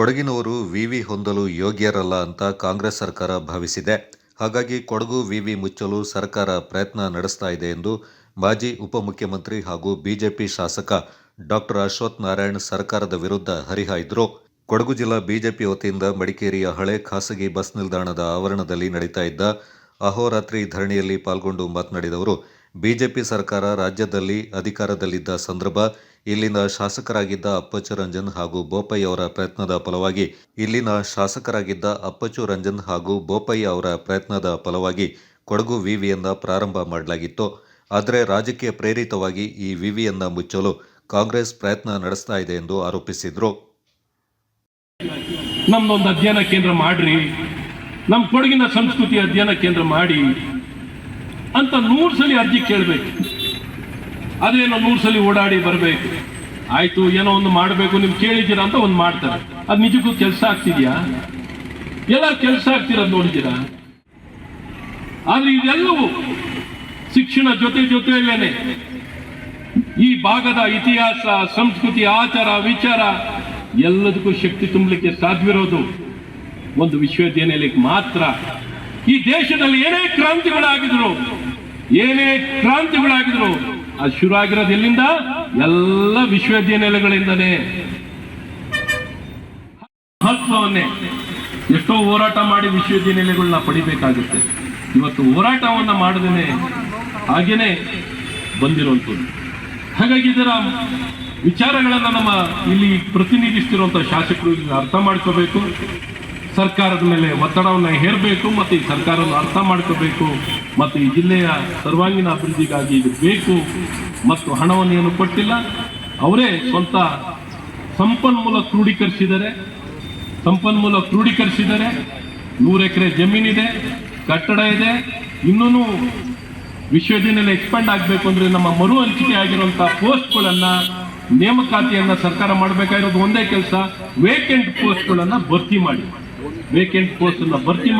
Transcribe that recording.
ಕೊಡಗಿನವರು ವಿವಿ ಹೊಂದಲು ಯೋಗ್ಯರಲ್ಲ ಅಂತ ಕಾಂಗ್ರೆಸ್ ಸರ್ಕಾರ ಭಾವಿಸಿದೆ. ಹಾಗಾಗಿ ಕೊಡಗು ವಿವಿ ಮುಚ್ಚಲು ಸರ್ಕಾರ ಪ್ರಯತ್ನ ನಡೆಸ್ತಾ ಇದೆ ಎಂದು ಮಾಜಿ ಉಪಮುಖ್ಯಮಂತ್ರಿ ಹಾಗೂ ಬಿಜೆಪಿ ಶಾಸಕ ಡಾಕ್ಟರ್ ಅಶ್ವಥ್ ನಾರಾಯಣ್ ಸರ್ಕಾರದ ವಿರುದ್ಧ ಹರಿಹಾಯ್ದರು. ಕೊಡಗು ಜಿಲ್ಲಾ ಬಿಜೆಪಿ ವತಿಯಿಂದ ಮಡಿಕೇರಿಯ ಹಳೆ ಖಾಸಗಿ ಬಸ್ ನಿಲ್ದಾಣದ ಆವರಣದಲ್ಲಿ ನಡೀತಾ ಇದ್ದ ಅಹೋರಾತ್ರಿ ಧರಣಿಯಲ್ಲಿ ಪಾಲ್ಗೊಂಡು ಮಾತನಾಡಿದವರು ಬಿಜೆಪಿ ಸರ್ಕಾರ ರಾಜ್ಯದಲ್ಲಿ ಅಧಿಕಾರದಲ್ಲಿದ್ದ ಸಂದರ್ಭ ಇಲ್ಲಿನ ಶಾಸಕರಾಗಿದ್ದ ಅಪ್ಪಚ್ಚು ರಂಜನ್ ಹಾಗೂ ಬೋಪಯ್ಯ ಅವರ ಪ್ರಯತ್ನದ ಫಲವಾಗಿ, ಇಲ್ಲಿನ ಶಾಸಕರಾಗಿದ್ದ ಅಪ್ಪಚ್ಚು ರಂಜನ್ ಹಾಗೂ ಬೋಪಯ್ಯ ಅವರ ಪ್ರಯತ್ನದ ಫಲವಾಗಿ ಕೊಡಗು ವಿವಿಯನ್ನ ಪ್ರಾರಂಭ ಮಾಡಲಾಗಿತ್ತು. ಆದರೆ ರಾಜಕೀಯ ಪ್ರೇರಿತವಾಗಿ ಈ ವಿವಿಯನ್ನ ಮುಚ್ಚಲು ಕಾಂಗ್ರೆಸ್ ಪ್ರಯತ್ನ ನಡೆಸ್ತಾ ಇದೆ ಎಂದು ಆರೋಪಿಸಿದರು. ನಮ್ದೊಂದು ಅಧ್ಯಯನ ಕೇಂದ್ರ ಮಾಡ್ರಿ ನಮ್ಮ ಕೊಡಗಿನ ಸಂಸ್ಕೃತಿ ಅಧ್ಯಯನ ಕೇಂದ್ರ ಮಾಡಿ ಅಂತ ನೂರು ಸಲ ಅರ್ಜಿ ಕೇಳಬೇಕು. ಅದೇನೋ ನೂರು ಸಲ ಓಡಾಡಿ ಬರಬೇಕು. ಆಯಿತು, ಏನೋ ಒಂದು ಮಾಡಬೇಕು, ನಿಮ್ ಕೇಳಿದ್ದೀರಾ ಅಂತ ಒಂದು ಮಾಡ್ತಾರೆ. ಅದು ನಿಜಕ್ಕೂ ಕೆಲಸ ಆಗ್ತಿದ್ಯಾ? ಎಲ್ಲ ಕೆಲಸ ಆಗ್ತಿರೋದು ನೋಡಿದ್ದೀರಾ? ಆದ್ರೆ ಇದೆಲ್ಲವೂ ಶಿಕ್ಷಣ ಜೊತೆ ಜೊತೆಯಲ್ಲೇನೆ. ಈ ಭಾಗದ ಇತಿಹಾಸ, ಸಂಸ್ಕೃತಿ, ಆಚಾರ, ವಿಚಾರ, ಎಲ್ಲದಕ್ಕೂ ಶಕ್ತಿ ತುಂಬಲಿಕ್ಕೆ ಸಾಧ್ಯವಿರೋದು ಒಂದು ವಿಶ್ವವಿದ್ಯಾನಿಲಯಕ್ಕೆ ಮಾತ್ರ. ಈ ದೇಶದಲ್ಲಿ ಏನೇ ಕ್ರಾಂತಿಗಳಾಗಿದ್ರು ಏನೇ ಕ್ರಾಂತಿಗಳಾಗಿದ್ರು ಅದು ಶುರು ಆಗಿರೋದು ಎಲ್ಲಿಂದ? ಎಲ್ಲ ವಿಶ್ವವಿದ್ಯಾನಿಲಯಗಳಿಂದಲೇ ಮಹತ್ವವನ್ನೇ ಎಷ್ಟೋ ಹೋರಾಟ ಮಾಡಿ ವಿಶ್ವವಿದ್ಯಾನಿಲಯಗಳನ್ನ ಪಡಿಬೇಕಾಗುತ್ತೆ. ಇವತ್ತು ಹೋರಾಟವನ್ನ ಮಾಡದೇನೆ ಹಾಗೇನೆ ಬಂದಿರುವಂಥದ್ದು ಹಾಗಾಗಿ ಇದರ ವಿಚಾರಗಳನ್ನ ನಮ್ಮ ಇಲ್ಲಿ ಪ್ರತಿನಿಧಿಸ್ತಿರುವಂಥ ಶಾಸಕರು ಅರ್ಥ ಮಾಡ್ಕೋಬೇಕು. ಸರ್ಕಾರದ ಮೇಲೆ ಒತ್ತಡವನ್ನು ಹೇರಬೇಕು ಮತ್ತು ಈ ಸರ್ಕಾರವನ್ನು ಅರ್ಥ ಮಾಡ್ಕೋಬೇಕು ಮತ್ತು ಈ ಜಿಲ್ಲೆಯ ಸರ್ವಾಂಗೀಣ ಅಭಿವೃದ್ಧಿಗಾಗಿ ಇದು ಬೇಕು ಮತ್ತು ಹಣವನ್ನು ಏನು ಕೊಟ್ಟಿಲ್ಲ. ಅವರೇ ಸ್ವಂತ ಸಂಪನ್ಮೂಲ ಕ್ರೋಢೀಕರಿಸಿದ್ದಾರೆ. ಸಂಪನ್ಮೂಲ ಕ್ರೋಢೀಕರಿಸಿದ್ದಾರೆ. ನೂರು ಎಕರೆ ಜಮೀನಿದೆ, ಕಟ್ಟಡ ಇದೆ. ಇನ್ನೂ ವಿಶ್ವವಿದ್ಯಾನಿಲಯ ಎಕ್ಸ್ಪಾಂಡ್ ಆಗಬೇಕು ಅಂದರೆ ನಮ್ಮ ಮರು ಹಂಚಿಕೆ ಆಗಿರುವಂಥ ಪೋಸ್ಟ್ಗಳನ್ನ, ನೇಮಕಾತಿಯನ್ನ ಸರ್ಕಾರ ಮಾಡಬೇಕಾಗಿರೋದು ಒಂದೇ ಕೆಲಸ ವೇಕೆಂಟ್ ಪೋಸ್ಟ್ಗಳನ್ನು ಭರ್ತಿ ಮಾಡಿ. ವೇಕೆಂಟ್ ಪೋಸ್ಟ್ ಅನ್ನ ಭರ್ತಿ